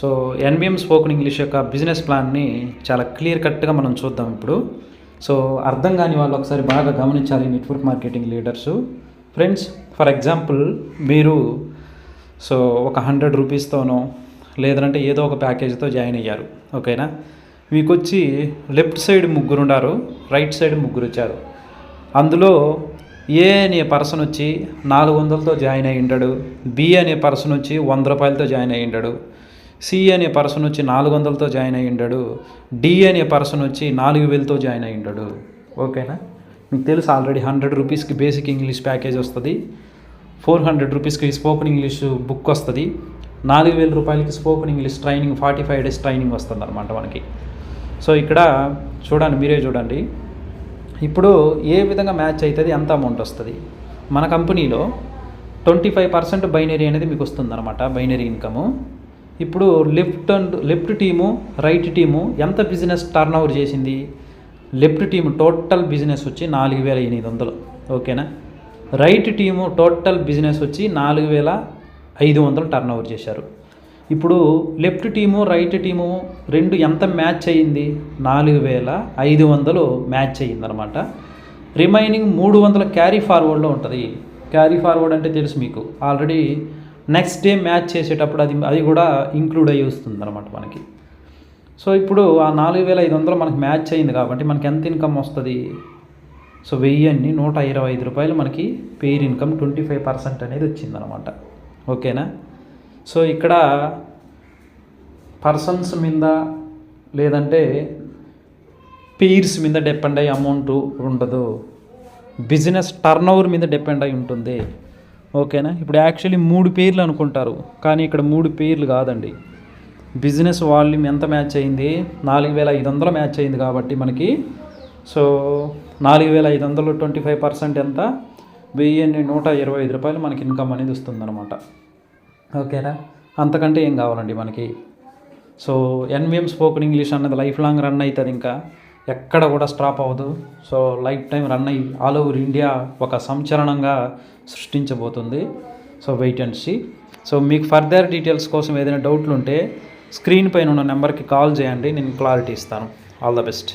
So NBM spoken English యొక్క business ప్లాన్ని చాలా క్లియర్ కట్గా మనం చూద్దాం ఇప్పుడు. సో అర్థం కాని వాళ్ళు ఒకసారి బాగా గమనించాలి network marketing leaders. Friends for example మీరు సో ఒక హండ్రెడ్ రూపీస్తోనో లేదంటే ఏదో ఒక ప్యాకేజీతో జాయిన్ అయ్యారు ఓకేనా? మీకు వచ్చి లెఫ్ట్ సైడ్ ముగ్గురు ఉన్నారు రైట్ సైడ్ ముగ్గురు వచ్చారు అందులో ఏ అనే పర్సన్ వచ్చి నాలుగు వందలతో జాయిన్ అయ్యి ఉంటాడు బి అనే పర్సన్ వచ్చి వంద రూపాయలతో జాయిన్ అయ్యి ఉంటాడు సి అనే పర్సన్ వచ్చి నాలుగు వందలతో జాయిన్ అయ్యి ఉంటాడు డి అనే పర్సన్ వచ్చి నాలుగు వేలతో జాయిన్ అయ్యి ఉంటాడు ఓకేనా? మీకు తెలుసు ఆల్రెడీ హండ్రెడ్ రూపీస్కి బేసిక్ ఇంగ్లీష్ ప్యాకేజ్ వస్తుంది. ఫోర్ హండ్రెడ్ రూపీస్కి స్పోకెన్ ఇంగ్లీష్ బుక్ వస్తుంది. నాలుగు వేల రూపాయలకి spoken English training forty five days training వస్తుంది అనమాట మనకి. సో ఇక్కడ చూడండి మీరే చూడండి. ఇప్పుడు ఏ విధంగా మ్యాచ్ అవుతుంది ఎంత అమౌంట్ వస్తుంది? మన కంపెనీలో ట్వంటీ ఫైవ్ పర్సెంట్ బైనరీ అనేది మీకు వస్తుంది అనమాట బైనరీ ఇన్కము. ఇప్పుడు left and left team right team ఎంత బిజినెస్ టర్న్ ఓవర్ చేసింది? లెఫ్ట్ టీము టోటల్ బిజినెస్ వచ్చి నాలుగు వేల ఎనిమిది వందలు. ఓకేనా? రైట్ టీము టోటల్ బిజినెస్ వచ్చి నాలుగు వేల ఐదు వందలు టర్న్ ఓవర్ చేశారు. ఇప్పుడు లెఫ్ట్ టీము రైట్ టీము రెండు ఎంత మ్యాచ్ అయ్యింది? నాలుగు వేల ఐదు వందలు మ్యాచ్ అయ్యిందనమాట రిమైనింగ్ మూడు వందల క్యారీ ఫార్వర్డ్లో ఉంటుంది. క్యారీ ఫార్వర్డ్ అంటే తెలుసు మీకు. ఆల్రెడీ నెక్స్ట్ డే మ్యాచ్ చేసేటప్పుడు అది అది కూడా ఇంక్లూడ్ అయ్యి వస్తుంది అనమాట మనకి. సో ఇప్పుడు ఆ నాలుగు వేల ఐదు వందలు మనకి మ్యాచ్ అయింది కాబట్టి మనకి ఎంత ఇన్కమ్ వస్తుంది? సో వెయ్యి అన్ని నూట ఇరవై ఐదు రూపాయలు మనకి pair income twenty five percent అనేది వచ్చిందనమాట ఓకేనా? సో ఇక్కడ పర్సన్స్ మీద లేదంటే పీర్స్ మీద డిపెండ్ అయ్యే అమౌంట్ ఉండదు. బిజినెస్ టర్న్ మీద డిపెండ్ అయి ఉంటుంది. ఓకేనా? ఇప్పుడు యాక్చువల్లీ మూడు పేర్లు అనుకుంటారు కానీ ఇక్కడ మూడు పేర్లు కాదండి. బిజినెస్ వాల్యూమ్ ఎంత మ్యాచ్ అయింది? నాలుగు వేల ఐదు వందలు మ్యాచ్ అయింది కాబట్టి మనకి సో నాలుగు వేల ఐదు వందలు ట్వంటీ ఫైవ్ పర్సెంట్ ఎంత? వెయ్యి నూట ఇరవై ఐదు రూపాయలు మనకి ఇన్కమ్ అనేది వస్తుందన్నమాట. ఓకేనా? అంతకంటే ఏం కావాలండి మనకి? సో ఎన్విఎం స్పోకెన్ ఇంగ్లీష్ అన్నది లైఫ్ లాంగ్ రన్ అవుతుంది ఇంకా. ఎక్కడ కూడా స్టాప్ అవ్వదు. సో లైఫ్ టైం రన్ అయ్యి ఆల్ ఓవర్ ఇండియా ఒక సంచలనంగా సృష్టించబోతుంది. So wait and see. So మీకు ఫర్దర్ డీటెయిల్స్ కోసం ఏదైనా డౌట్లు ఉంటే స్క్రీన్ పైన ఉన్న నెంబర్కి కాల్ చేయండి. నేను క్లారిటీ ఇస్తాను. All the best.